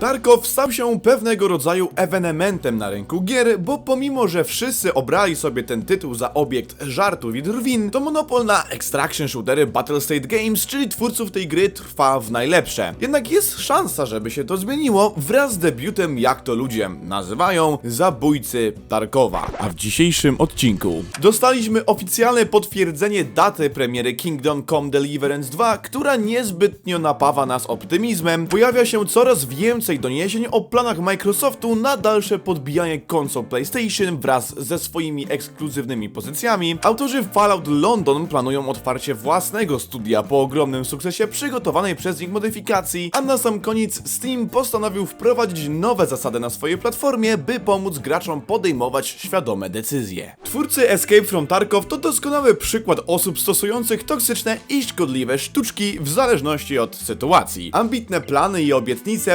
Tarkov stał się pewnego rodzaju ewenementem na rynku gier, bo pomimo, że wszyscy obrali sobie ten tytuł za obiekt żartów i drwin, to monopol na extraction shootery Battlestate Games, czyli twórców tej gry, trwa w najlepsze. Jednak jest szansa, żeby się to zmieniło wraz z debiutem, jak to ludzie nazywają, zabójcy Tarkowa. A w dzisiejszym odcinku dostaliśmy oficjalne potwierdzenie daty premiery Kingdom Come Deliverance 2, która niezbytnio napawa nas optymizmem. Pojawia się coraz więcej doniesień o planach Microsoftu na dalsze podbijanie konsol PlayStation wraz ze swoimi ekskluzywnymi pozycjami. Autorzy Fallout London planują otwarcie własnego studia po ogromnym sukcesie przygotowanej przez nich modyfikacji, a na sam koniec Steam postanowił wprowadzić nowe zasady na swojej platformie, by pomóc graczom podejmować świadome decyzje. Twórcy Escape from Tarkov to doskonały przykład osób stosujących toksyczne i szkodliwe sztuczki w zależności od sytuacji. Ambitne plany i obietnice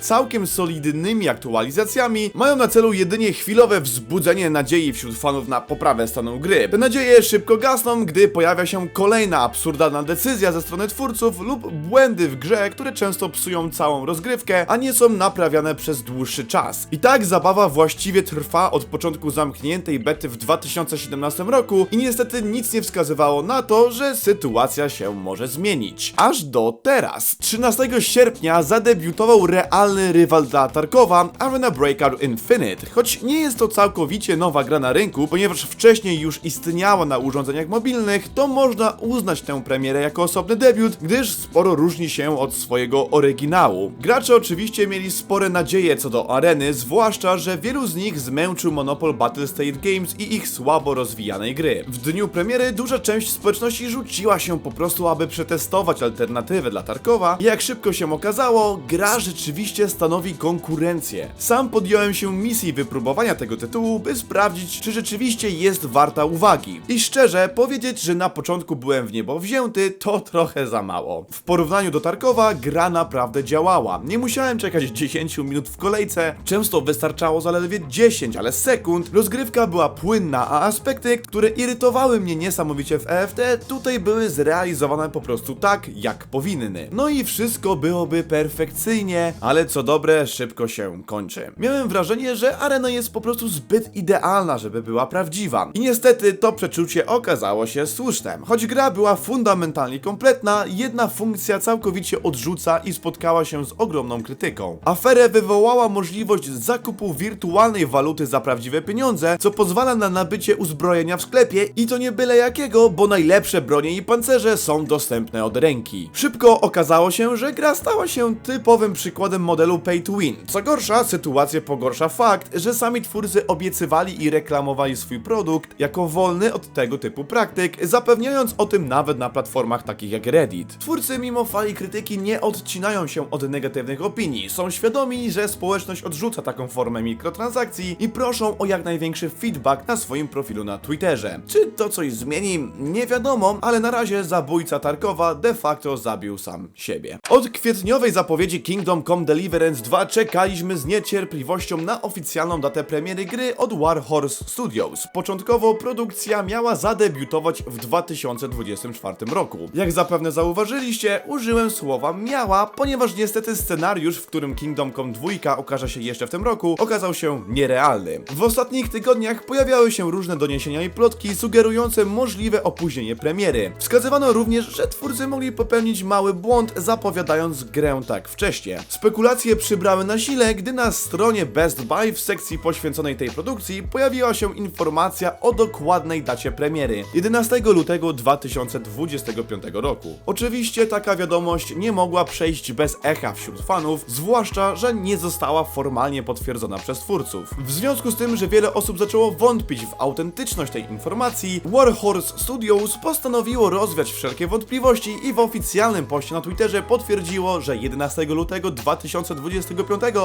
całkiem solidnymi aktualizacjami mają na celu jedynie chwilowe wzbudzenie nadziei wśród fanów na poprawę stanu gry. Te nadzieje szybko gasną, gdy pojawia się kolejna absurdalna decyzja ze strony twórców lub błędy w grze, które często psują całą rozgrywkę, a nie są naprawiane przez dłuższy czas. I tak zabawa właściwie trwa od początku zamkniętej bety w 2017 roku i niestety nic nie wskazywało na to, że sytuacja się może zmienić. Aż do teraz. 13 sierpnia zadebiutował realny rywal dla Tarkowa, Arena Breakout Infinite, choć nie jest to całkowicie nowa gra na rynku, ponieważ wcześniej już istniała na urządzeniach mobilnych, to można uznać tę premierę jako osobny debiut, gdyż sporo różni się od swojego oryginału. Gracze oczywiście mieli spore nadzieje co do areny, zwłaszcza, że wielu z nich zmęczył monopol Battlestate Games i ich słabo rozwijanej gry. W dniu premiery duża część społeczności rzuciła się po prostu, aby przetestować alternatywę dla Tarkowa i jak szybko się okazało, gra rzeczywiście stanowi konkurencję. Sam podjąłem się misji wypróbowania tego tytułu, by sprawdzić, czy rzeczywiście jest warta uwagi. I szczerze, powiedzieć, że na początku byłem w niebo wzięty, to trochę za mało. W porównaniu do Tarkowa, gra naprawdę działała. Nie musiałem czekać 10 minut w kolejce, często wystarczało zaledwie 10, ale sekund. Rozgrywka była płynna, a aspekty, które irytowały mnie niesamowicie w EFT, tutaj były zrealizowane po prostu tak, jak powinny. No i wszystko byłoby perfekcyjnie, ale co dobre, szybko się kończy. Miałem wrażenie, że arena jest po prostu zbyt idealna, żeby była prawdziwa. I niestety to przeczucie okazało się słuszne. Choć gra była fundamentalnie kompletna, jedna funkcja całkowicie odrzuca i spotkała się z ogromną krytyką. Aferę wywołała możliwość zakupu wirtualnej waluty za prawdziwe pieniądze, co pozwala na nabycie uzbrojenia w sklepie i to nie byle jakiego, bo najlepsze bronie i pancerze są dostępne od ręki. Szybko okazało się, że gra stała się typowym przykładem modelu pay to win. Co gorsza, sytuację pogorsza fakt, że sami twórcy obiecywali i reklamowali swój produkt jako wolny od tego typu praktyk, zapewniając o tym nawet na platformach takich jak Reddit. Twórcy mimo fali krytyki nie odcinają się od negatywnych opinii, są świadomi, że społeczność odrzuca taką formę mikrotransakcji i proszą o jak największy feedback na swoim profilu na Twitterze. Czy to coś zmieni? Nie wiadomo, ale na razie zabójca Tarkowa de facto zabił sam siebie. Od kwietniowej zapowiedzi Kingdom Come Deliverance 2 czekaliśmy z niecierpliwością na oficjalną datę premiery gry od Warhorse Studios. Początkowo produkcja miała zadebiutować w 2024 roku. Jak zapewne zauważyliście, użyłem słowa miała, ponieważ niestety scenariusz, w którym Kingdom Come 2 okaże się jeszcze w tym roku, okazał się nierealny. W ostatnich tygodniach pojawiały się różne doniesienia i plotki sugerujące możliwe opóźnienie premiery. Wskazywano również, że twórcy mogli popełnić mały błąd zapowiadając grę tak wcześnie. Spekulacje przybrały na sile, gdy na stronie Best Buy w sekcji poświęconej tej produkcji pojawiła się informacja o dokładnej dacie premiery 11 lutego 2025 roku. Oczywiście taka wiadomość nie mogła przejść bez echa wśród fanów, zwłaszcza, że nie została formalnie potwierdzona przez twórców. W związku z tym, że wiele osób zaczęło wątpić w autentyczność tej informacji, Warhorse Studios postanowiło rozwiać wszelkie wątpliwości i w oficjalnym poście na Twitterze potwierdziło, że 11 lutego 2025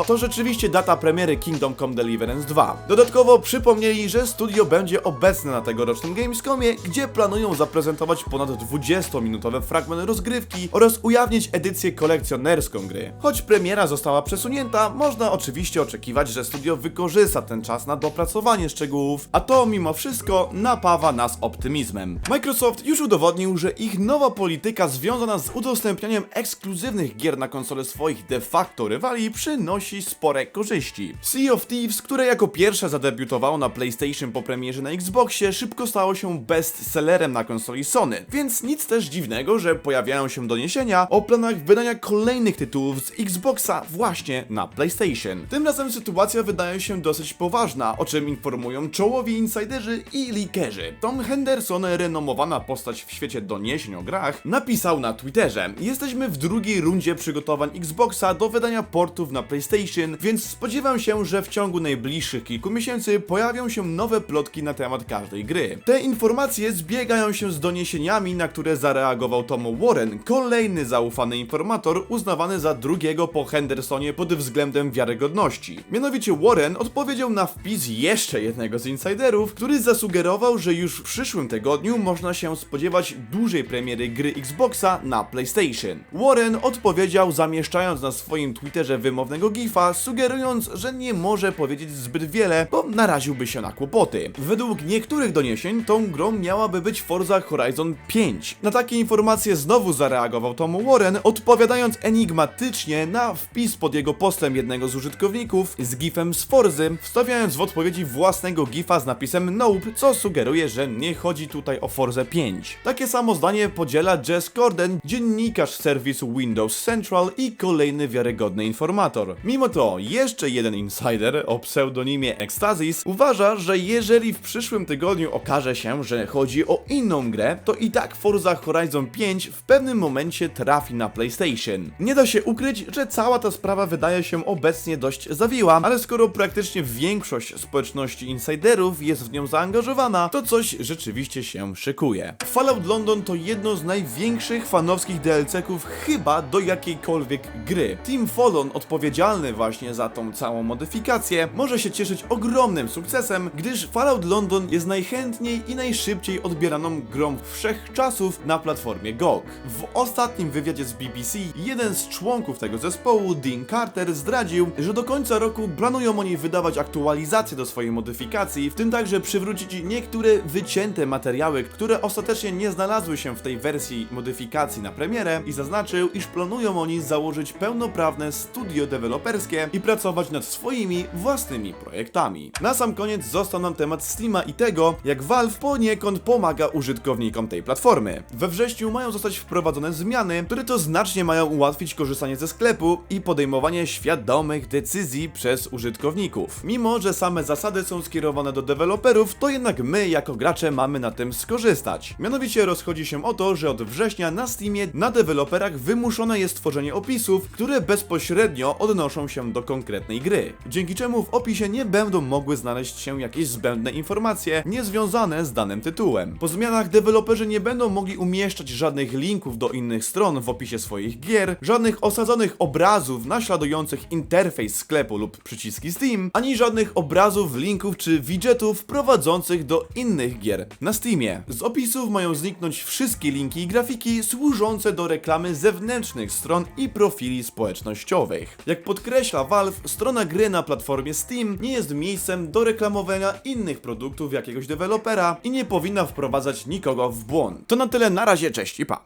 to rzeczywiście data premiery Kingdom Come Deliverance 2. Dodatkowo przypomnieli, że studio będzie obecne na tegorocznym Gamescomie, gdzie planują zaprezentować ponad 20-minutowe fragmenty rozgrywki oraz ujawnić edycję kolekcjonerską gry. Choć premiera została przesunięta, można oczywiście oczekiwać, że studio wykorzysta ten czas na dopracowanie szczegółów, a to mimo wszystko napawa nas optymizmem. Microsoft już udowodnił, że ich nowa polityka związana z udostępnianiem ekskluzywnych gier na konsole swoich de facto facto rywali przynosi spore korzyści. Sea of Thieves, które jako pierwsze zadebiutowało na PlayStation po premierze na Xboxie, szybko stało się bestsellerem na konsoli Sony, więc nic też dziwnego, że pojawiają się doniesienia o planach wydania kolejnych tytułów z Xboxa właśnie na PlayStation. Tym razem sytuacja wydaje się dosyć poważna, o czym informują czołowi insiderzy i leakerzy. Tom Henderson, renomowana postać w świecie doniesień o grach, napisał na Twitterze: Jesteśmy w drugiej rundzie przygotowań Xboxa do wydania portów na PlayStation, więc spodziewam się, że w ciągu najbliższych kilku miesięcy pojawią się nowe plotki na temat każdej gry. Te informacje zbiegają się z doniesieniami, na które zareagował Tom Warren, kolejny zaufany informator uznawany za drugiego po Hendersonie pod względem wiarygodności. Mianowicie Warren odpowiedział na wpis jeszcze jednego z insiderów, który zasugerował, że już w przyszłym tygodniu można się spodziewać dużej premiery gry Xboxa na PlayStation. Warren odpowiedział zamieszczając na swoim Twitterze wymownego gifa, sugerując, że nie może powiedzieć zbyt wiele, bo naraziłby się na kłopoty. Według niektórych doniesień tą grą miałaby być Forza Horizon 5. Na takie informacje znowu zareagował Tom Warren, odpowiadając enigmatycznie na wpis pod jego postem jednego z użytkowników z gifem z Forzy, wstawiając w odpowiedzi własnego gifa z napisem Nope, co sugeruje, że nie chodzi tutaj o Forze 5. Takie samo zdanie podziela Jess Corden, dziennikarz serwisu Windows Central i kolejny wiarygodny informator. Mimo to, jeszcze jeden insider o pseudonimie Ecstasis uważa, że jeżeli w przyszłym tygodniu okaże się, że chodzi o inną grę, to i tak Forza Horizon 5 w pewnym momencie trafi na PlayStation. Nie da się ukryć, że cała ta sprawa wydaje się obecnie dość zawiła, ale skoro praktycznie większość społeczności insiderów jest w nią zaangażowana, to coś rzeczywiście się szykuje. Fallout London to jedno z największych fanowskich DLC-ków chyba do jakiejkolwiek gry. Team Fallon, odpowiedzialny właśnie za tą całą modyfikację, może się cieszyć ogromnym sukcesem, gdyż Fallout London jest najchętniej i najszybciej odbieraną grą wszechczasów na platformie GOG. W ostatnim wywiadzie z BBC jeden z członków tego zespołu, Dean Carter, zdradził, że do końca roku planują oni wydawać aktualizacje do swojej modyfikacji, w tym także przywrócić niektóre wycięte materiały, które ostatecznie nie znalazły się w tej wersji modyfikacji na premierę i zaznaczył, iż planują oni założyć pełnoprawne studio deweloperskie i pracować nad swoimi własnymi projektami. Na sam koniec został nam temat Steama i tego, jak Valve poniekąd pomaga użytkownikom tej platformy. We wrześniu mają zostać wprowadzone zmiany, które to znacznie mają ułatwić korzystanie ze sklepu i podejmowanie świadomych decyzji przez użytkowników. Mimo, że same zasady są skierowane do deweloperów, to jednak my jako gracze mamy na tym skorzystać. Mianowicie rozchodzi się o to, że od września na Steamie na deweloperach wymuszone jest tworzenie opisów, które bezpośrednio odnoszą się do konkretnej gry. Dzięki czemu w opisie nie będą mogły znaleźć się jakieś zbędne informacje niezwiązane z danym tytułem. Po zmianach deweloperzy nie będą mogli umieszczać żadnych linków do innych stron w opisie swoich gier, żadnych osadzonych obrazów naśladujących interfejs sklepu lub przyciski Steam, ani żadnych obrazów, linków czy widgetów prowadzących do innych gier na Steamie. Z opisów mają zniknąć wszystkie linki i grafiki służące do reklamy zewnętrznych stron i profili społecznościowych. Jak podkreśla Valve, strona gry na platformie Steam nie jest miejscem do reklamowania innych produktów jakiegoś dewelopera i nie powinna wprowadzać nikogo w błąd. To na tyle, na razie, cześć i pa!